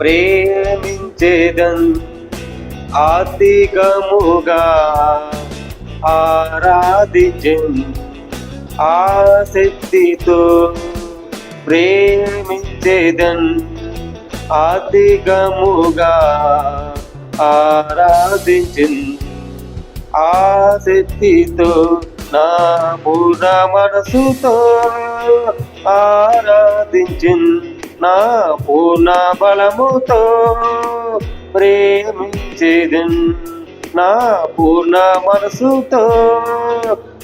ప్రేమించేదన్ ఆతిగముగా ఆరాధించన్ ఆసక్తితో ప్రేమించేదన్ ఆతిగముగా ఆరాధించన్ ఆసక్తితో నా పూర్ణ మనసుతో ఆరాధించింది నా పూర్ణ బలముతో ప్రేమించేదన్. నా పూర్ణ మనసుతో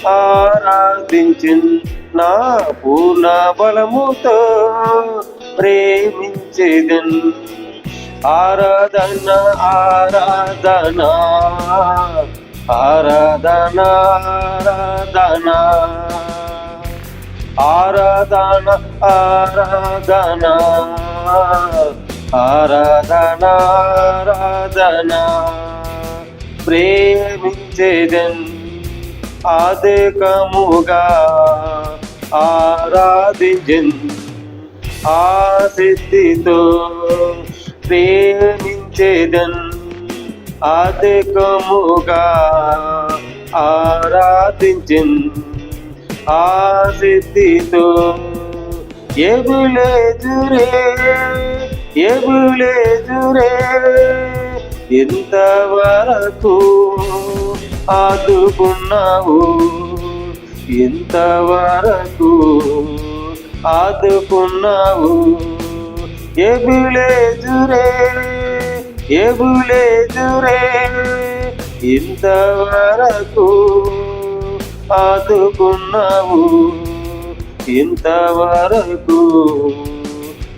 ఆరాధించిన్. నా పూర్ణ బలముతో ప్రేమించేదన్. ఆరాధన ఆరాధన ఆరాధన ఆరాధన. ఆరాధన ఆరాధన. ఆరాధన ఆరాధన. ప్రేమించేదన్ ఆదేకముగా. ఆరాధించన్ ఆసక్తితో ప్రేమించేదన్ ఆదికముగా. ఆరాధించన్ ఆ సిద్ధితో ఎగులేదురే ఎగులేదురే ఇంతవరకు ఆదుకున్నావు ఇంతవరకు ఆదుకున్నావు? ఎగులేదురే ఎగులేదురే ఇంతవరకు ఆదుకున్నావు. ఇంతవరకు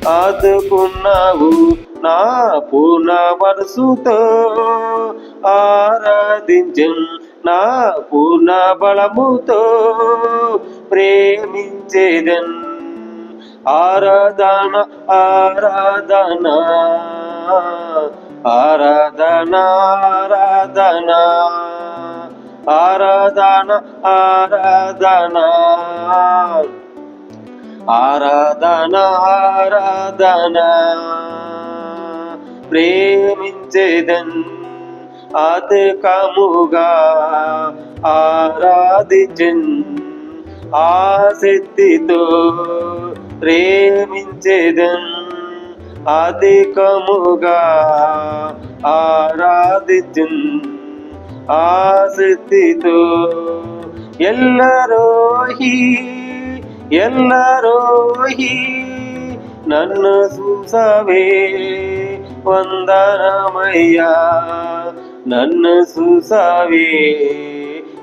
ఆదుకున్నావు. నా పూర్ణ మనసుతో ఆరాధించం. నా పూర్ణ బలముతో ప్రేమించేదన్. ఆరాధన ఆరాధన ఆరాధన ఆరాధన. ఆరాధన ఆరాధన. ఆరాధన ఆరాధన. ప్రేమించేదన్ అధికముగా ఆరాధించన్ ఆసక్తితో ప్రేమించేదన్ అధికముగా ఆరాధించన్ ಆಸಿತು ಎಲ್ಲರೋಹಿ ಎಲ್ಲರೋಹಿ ನನ್ನ ಸುಸವೇ ವಂದನಮಯ್ಯ ನನ್ನ ಸುಸವೇ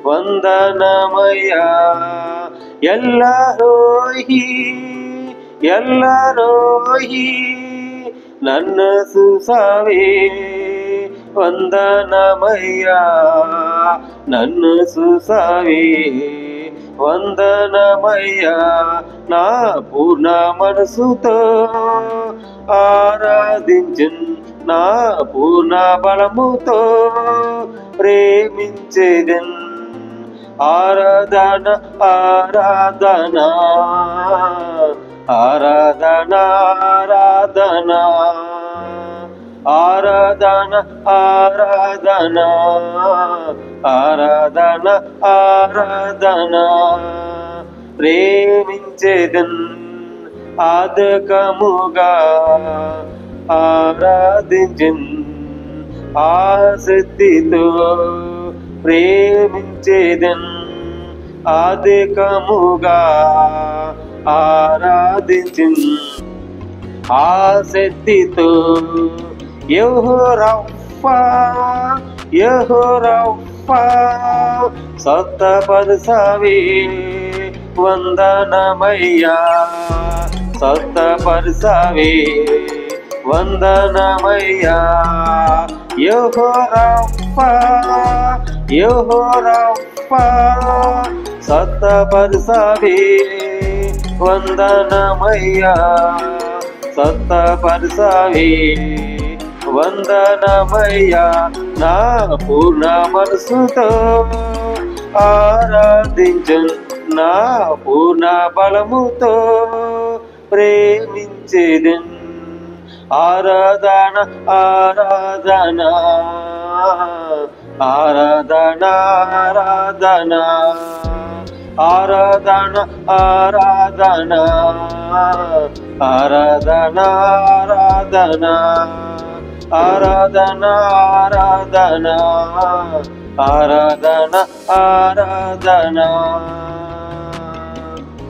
ವಂದನಮಯ್ಯ. ಎಲ್ಲರೋಹಿ ಎಲ್ಲರೋಹಿ ನನ್ನ ಸುಸವೇ. వందనమయ్యా. నన్ను సుసావి వందనమయ్యా. నా పూర్ణ మనసుతో ఆరాధించు. నా పూర్ణ బలముతో ప్రేమించేదన్ ఆరాధన ఆరాధన. ఆరాధన ఆరాధన. ఆరాధన ఆరాధన ఆరాధన ఆరాధన. ప్రేమించేదన్ ఆదకముగా ఆరాధించన్ ఆసక్తితో ప్రేమించేదన్ ఆదికముగా ఆరాధించన్ ఆసక్తితో యహోరవ్వా యహోరవ్వా సప్తపదసవి వందనమయ్యా సప్తపదసవి వందనమయ్యా యహోరవ్వా యహోరవ్వా సప్తపదసవి వందనమయ్యా सत्ता परसावी వందనమయ్యా నా పూర్ణ మనసుతో ఆరాధించు నా పూర్ణ బలముతో ప్రేమించేది. ఆరాధన ఆరాధన ఆరాధన ఆరాధన ఆరాధన ఆరాధన ఆరాధన ఆరాధన. ఆరాధన ఆరాధన ఆరాధన ఆరాధన.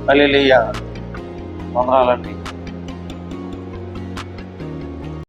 అలెలియా వందనాలండి.